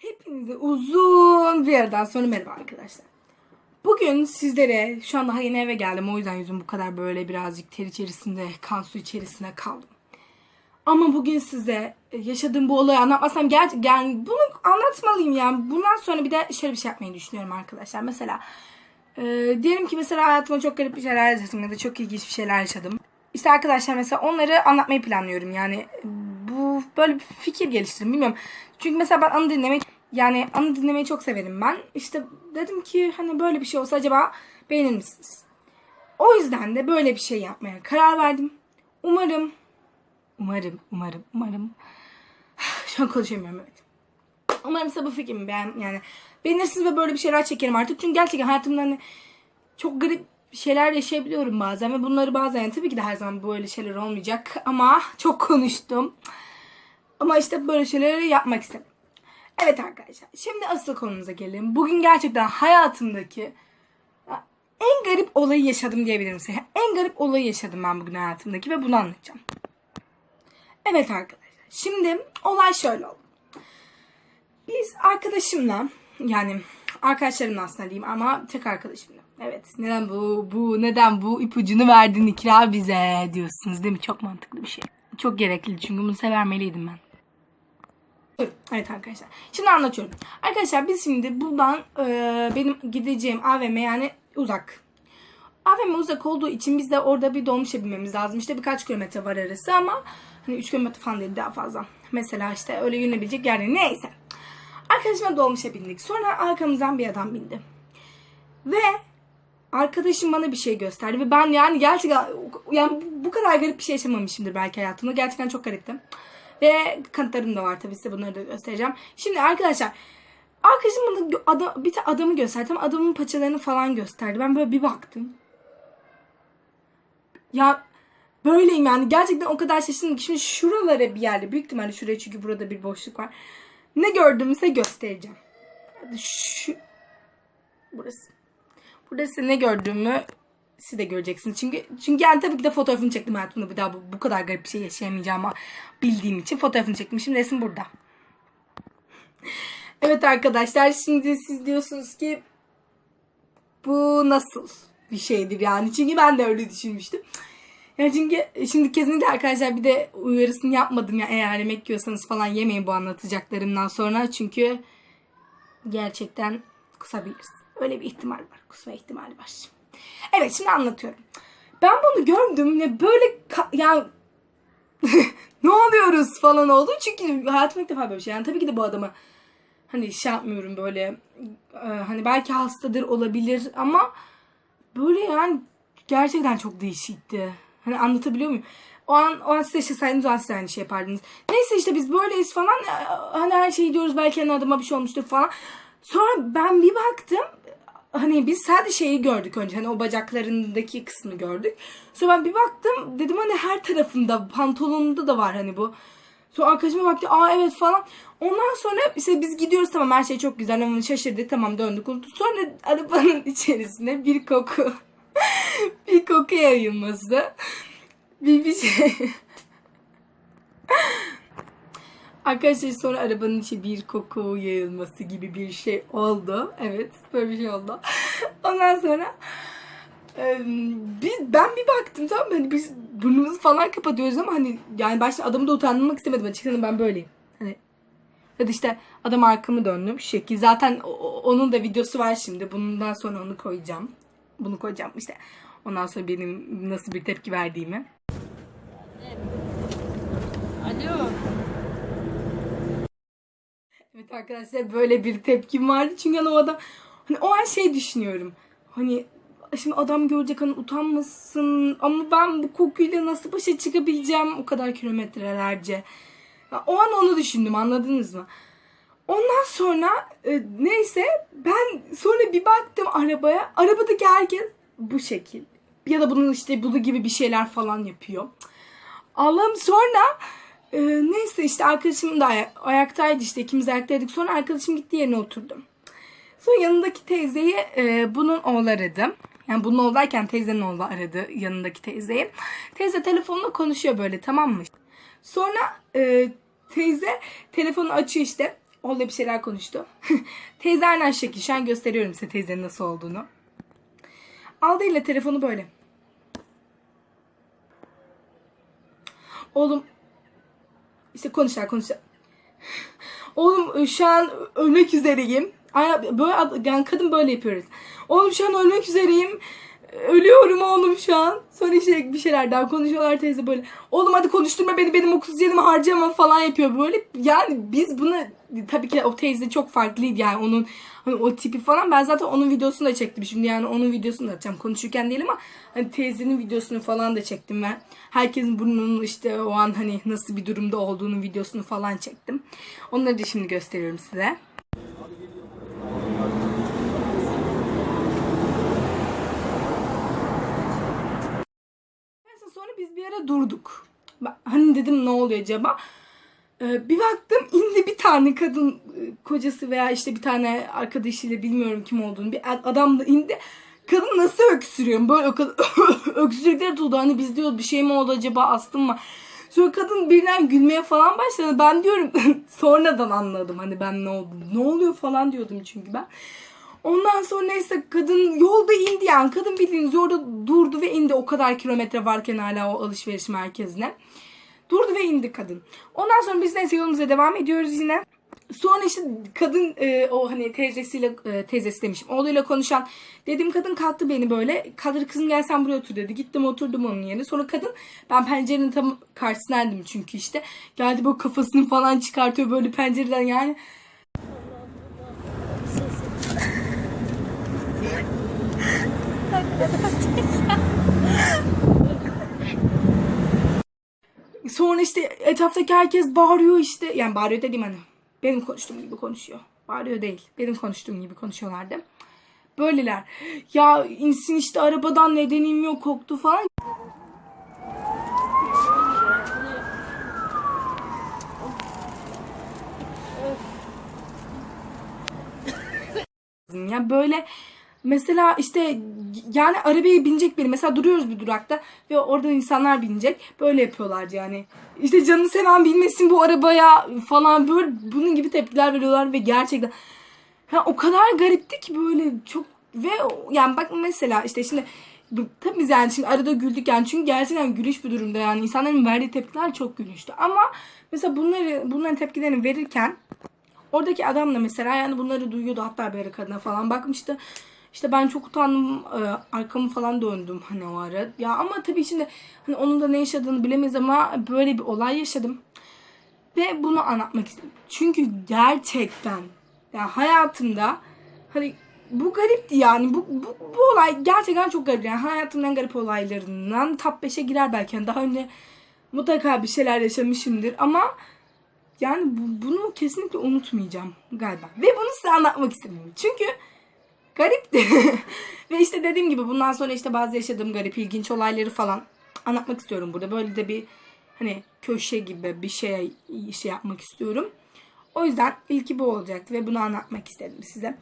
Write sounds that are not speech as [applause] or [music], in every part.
Hepinize uzun bir aradan sonra merhaba arkadaşlar. Bugün sizlere şu an daha yeni eve geldim. O yüzden yüzüm bu kadar böyle birazcık ter içerisinde, kan su içerisinde kaldım. Ama bugün size yaşadığım bu olayı anlatmasam gerçekten yani bunu anlatmalıyım yani. Bundan sonra bir de şöyle bir şey yapmayı düşünüyorum arkadaşlar. Mesela e, diyelim ki mesela hayatıma çok garip bir şeyler yaşadım ya da çok ilginç bir şeyler yaşadım. İşte arkadaşlar mesela onları anlatmayı planlıyorum. Yani bu böyle bir fikir geliştirdim bilmiyorum. Çünkü mesela ben anı dinlemeyi yani anı dinlemeyi çok severim ben. İşte dedim ki hani böyle bir şey olsa acaba beğenir misiniz? O yüzden de böyle bir şey yapmaya karar verdim. Umarım umarım umarım umarım [sighs] şu an konuşamıyorum evet. Umarım size bu fikrimi beğen yani beğenirsiniz ve böyle bir şeyler çekerim artık. Çünkü gerçekten hayatımda hani çok garip şeyler yaşayabiliyorum bazen ve bunları bazen tabii ki de her zaman böyle şeyler olmayacak ama çok konuştum. Ama işte böyle şeyleri yapmak istedim. Evet arkadaşlar şimdi asıl konumuza gelelim. Bugün gerçekten hayatımdaki ya, en garip olayı yaşadım diyebilirim size. En garip olayı yaşadım ben bugün hayatımdaki ve bunu anlatacağım. Evet arkadaşlar şimdi olay şöyle oldu. Biz arkadaşımla yani arkadaşlarımla aslında diyeyim ama tek arkadaşımla. Evet neden bu bu neden bu ipucunu verdin ikra bize diyorsunuz değil mi? Çok mantıklı bir şey. Çok gerekli çünkü bunu size vermeliydim ben. Evet arkadaşlar. Şimdi anlatıyorum. Arkadaşlar biz şimdi buradan e, benim gideceğim AVM yani uzak. AVM uzak olduğu için biz de orada bir dolmuşa binmemiz lazım. İşte birkaç kilometre var arası ama hani 3 kilometre falan değil daha fazla. Mesela işte öyle yürünebilecek yer değil. Neyse. Arkadaşıma dolmuşa bindik. Sonra arkamızdan bir adam bindi. Ve arkadaşım bana bir şey gösterdi ve ben yani gerçekten yani bu kadar garip bir şey yaşamamışımdır belki hayatımda. Gerçekten çok garipti. Ve kanıtlarım da var tabii size bunları da göstereceğim. Şimdi arkadaşlar arkadaşım bana gö- ada- bir tane adamı gösterdi. ama Adamın paçalarını falan gösterdi. Ben böyle bir baktım. Ya böyleyim yani. Gerçekten o kadar şaşırdım ki. Şimdi şuralara bir yerde. Büyük ihtimalle şuraya çünkü burada bir boşluk var. Ne gördüğümü size göstereceğim. Hadi Şu... Burası. Burası ne gördüğümü siz de göreceksiniz. Çünkü çünkü yani tabii ki de fotoğrafını çektim hayatımda bir daha bu, bu kadar garip bir şey yaşayamayacağımı bildiğim için fotoğrafını çektim. Şimdi resim burada. [laughs] Evet arkadaşlar şimdi siz diyorsunuz ki bu nasıl bir şeydir yani. Çünkü ben de öyle düşünmüştüm. Yani çünkü şimdi kesinlikle arkadaşlar bir de uyarısını yapmadım ya eğer yemek yiyorsanız falan yemeyin bu anlatacaklarımdan sonra. Çünkü gerçekten kusabiliriz. Öyle bir ihtimal var. Kusma ihtimali var. Evet şimdi anlatıyorum. Ben bunu gördüm ve böyle yani [laughs] ne oluyoruz falan oldu. Çünkü hayatımda ilk defa böyle bir şey. Yani tabii ki de bu adamı hani şey yapmıyorum böyle e, hani belki hastadır olabilir ama böyle yani gerçekten çok değişikti. Hani anlatabiliyor muyum? O an, o an siz yaşasaydınız o an siz aynı şey yapardınız. Neyse işte biz böyleyiz falan. e, Hani her şeyi diyoruz belki hani adama bir şey olmuştur falan. Sonra ben bir baktım hani biz sadece şeyi gördük önce hani o bacaklarındaki kısmı gördük. Sonra ben bir baktım dedim hani her tarafında pantolonunda da var hani bu. Sonra arkadaşıma baktı aa evet falan. Ondan sonra işte biz gidiyoruz tamam her şey çok güzel ama şaşırdık tamam döndük unuttuk. Sonra arabanın [laughs] içerisinde bir koku [laughs] bir koku yayılması bir bir şey. [laughs] Arkadaşlar sonra arabanın içi bir koku yayılması gibi bir şey oldu. Evet böyle bir şey oldu. [laughs] Ondan sonra biz, ben bir baktım tamam mı? Hani biz burnumuzu falan kapatıyoruz ama hani yani başta adamı da utandırmak istemedim. Açıkçası ben böyleyim. Hani ya da işte adam arkamı döndüm şu şekil. Zaten onun da videosu var şimdi. Bundan sonra onu koyacağım. Bunu koyacağım işte. Ondan sonra benim nasıl bir tepki verdiğimi. Evet arkadaşlar böyle bir tepkim vardı. Çünkü hani o adam hani o an şey düşünüyorum. Hani şimdi adam görecek hani utanmasın ama ben bu kokuyla nasıl başa çıkabileceğim o kadar kilometrelerce. O an onu düşündüm anladınız mı? Ondan sonra e, neyse ben sonra bir baktım arabaya. Arabadaki herkes bu şekil. Ya da bunun işte bunu gibi bir şeyler falan yapıyor. Allah'ım sonra e, neyse işte arkadaşım da aya- ayaktaydı işte ikimiz ayaktaydık. Sonra arkadaşım gitti yerine oturdu. Sonra yanındaki teyzeyi e, bunun oğlu aradı. Yani bunun oğlu derken teyzenin oğlu aradı yanındaki teyzeyi. Teyze telefonla konuşuyor böyle tamam mı? Sonra e, teyze telefonu açıyor işte. Orada bir şeyler konuştu. [laughs] Teyze aynen şekil. Şu an gösteriyorum size teyzenin nasıl olduğunu. Aldı ile telefonu böyle. Oğlum işte konuşlar konuşlar. Oğlum e, şu an ölmek üzereyim. Aynen böyle yani kadın böyle yapıyoruz. Oğlum şu an ölmek üzereyim. Ölüyorum oğlum şu an. Sonra işte bir şeyler daha konuşuyorlar teyze böyle. Oğlum hadi konuşturma beni benim oksijenimi harcama falan yapıyor böyle. Yani biz bunu tabii ki o teyze çok farklıydı yani onun hani o tipi falan. Ben zaten onun videosunu da çektim şimdi yani onun videosunu da atacağım konuşurken değil ama hani teyzenin videosunu falan da çektim ben. Herkesin burnunun işte o an hani nasıl bir durumda olduğunu videosunu falan çektim. Onları da şimdi gösteriyorum size. Neyse sonra biz bir ara durduk. Hani dedim ne oluyor acaba? Ee, bir baktım indi bir tane kadın e, kocası veya işte bir tane arkadaşıyla bilmiyorum kim olduğunu bir ad- adam da indi. Kadın nasıl öksürüyor? Böyle [laughs] öksürükleri tuttu. Hani biz diyoruz bir şey mi oldu acaba astım mı? Sonra kadın birden gülmeye falan başladı. Ben diyorum [laughs] sonradan anladım hani ben ne oldu. Ne oluyor falan diyordum çünkü ben. Ondan sonra neyse kadın yolda indi yani. Kadın bildiğiniz orada durdu ve indi o kadar kilometre varken hala o alışveriş merkezine. Durdu ve indi kadın. Ondan sonra biz neyse yolumuza devam ediyoruz yine. Sonra işte kadın e, o hani teyzesiyle e, teyzesi demişim oğluyla konuşan dedim kadın kalktı beni böyle kaldır kızım gel sen buraya otur dedi gittim oturdum onun yerine sonra kadın ben pencerenin tam karşısındaydım çünkü işte geldi böyle kafasını falan çıkartıyor böyle pencereden yani Sonra işte etraftaki herkes bağırıyor işte. Yani bağırıyor dediğim hani benim konuştuğum gibi konuşuyor. Bağırıyor değil. Benim konuştuğum gibi konuşuyorlardı. Böyleler. Ya insin işte arabadan nedenim yok koktu falan. Ya böyle mesela işte yani arabaya binecek biri mesela duruyoruz bir durakta ve oradan insanlar binecek. Böyle yapıyorlardı yani. İşte canını seven bilmesin bu arabaya falan böyle bunun gibi tepkiler veriyorlar ve gerçekten ha, o kadar garipti ki böyle çok ve yani bak mesela işte şimdi tabii biz yani şimdi arada güldük yani çünkü gerçekten gülüş bir durumda yani. İnsanların verdiği tepkiler çok gülüştü. Ama mesela bunları bunların tepkilerini verirken Oradaki adam da mesela yani bunları duyuyordu. Hatta bir kadına falan bakmıştı. İşte ben çok utandım e, arkamı falan döndüm hani o ara. Ya ama tabii şimdi hani onun da ne yaşadığını bilemeyiz ama böyle bir olay yaşadım. Ve bunu anlatmak istedim. Çünkü gerçekten ya hayatımda hani bu garipti yani bu, bu, bu olay gerçekten çok garip. Yani hayatımın en garip olaylarından top 5'e girer belki. Yani daha önce mutlaka bir şeyler yaşamışımdır ama yani bu- bunu kesinlikle unutmayacağım galiba. Ve bunu size anlatmak istedim. Çünkü garipti. [laughs] Ve işte dediğim gibi bundan sonra işte bazı yaşadığım garip ilginç olayları falan anlatmak istiyorum burada. Böyle de bir hani köşe gibi bir şey şey yapmak istiyorum. O yüzden ilki bu olacaktı ve bunu anlatmak istedim size.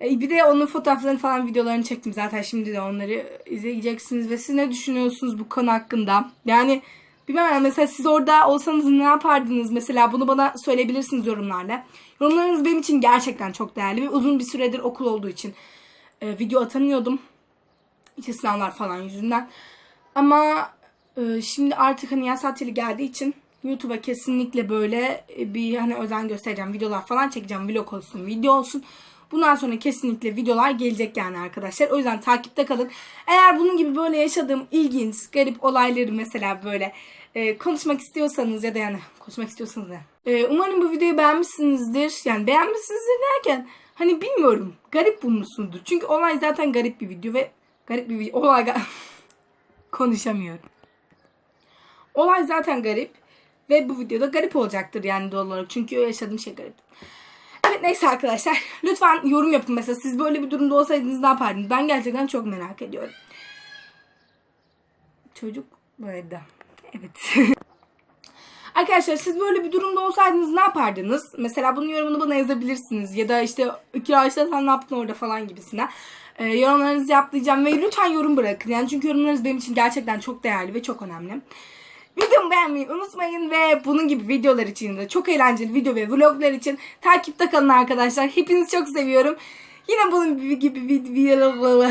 E, Bir de onun fotoğraflarını falan videolarını çektim zaten şimdi de onları izleyeceksiniz ve siz ne düşünüyorsunuz bu konu hakkında? Yani bilmem mesela siz orada olsanız ne yapardınız mesela bunu bana söyleyebilirsiniz yorumlarda. Yorumlarınız benim için gerçekten çok değerli ve uzun bir süredir okul olduğu için e, video atamıyordum. İşte sınavlar falan yüzünden. Ama e, şimdi artık hani yaz tatili geldiği için YouTube'a kesinlikle böyle e, bir hani özen göstereceğim. Videolar falan çekeceğim. Vlog olsun, video olsun. Bundan sonra kesinlikle videolar gelecek yani arkadaşlar. O yüzden takipte kalın. Eğer bunun gibi böyle yaşadığım ilginç, garip olayları mesela böyle e, konuşmak istiyorsanız ya da yani konuşmak istiyorsanız ya. E, umarım bu videoyu beğenmişsinizdir. Yani beğenmişsinizdir derken hani bilmiyorum. Garip bulmuşsunuzdur. Çünkü olay zaten garip bir video ve garip bir video. Olay [laughs] konuşamıyorum. Olay zaten garip. Ve bu videoda garip olacaktır yani doğal olarak. Çünkü yaşadığım şey garip. Neyse arkadaşlar. Lütfen yorum yapın mesela. Siz böyle bir durumda olsaydınız ne yapardınız? Ben gerçekten çok merak ediyorum. Çocuk evde. Evet. [laughs] Arkadaşlar siz böyle bir durumda olsaydınız ne yapardınız? Mesela bunun yorumunu bana yazabilirsiniz. Ya da işte kiraysa sen ne yaptın orada falan gibisine. Ee, yorumlarınızı yaplayacağım ve lütfen yorum bırakın. Yani çünkü yorumlarınız benim için gerçekten çok değerli ve çok önemli. Videomu beğenmeyi unutmayın ve bunun gibi videolar için de çok eğlenceli video ve vloglar için takipte kalın arkadaşlar. Hepinizi çok seviyorum. Yine bunun gibi video [laughs]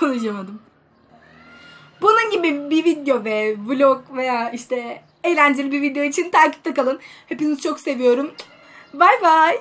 konuşamadım. Bunun gibi bir video ve vlog veya işte eğlenceli bir video için takipte kalın. Hepinizi çok seviyorum. Bay bay.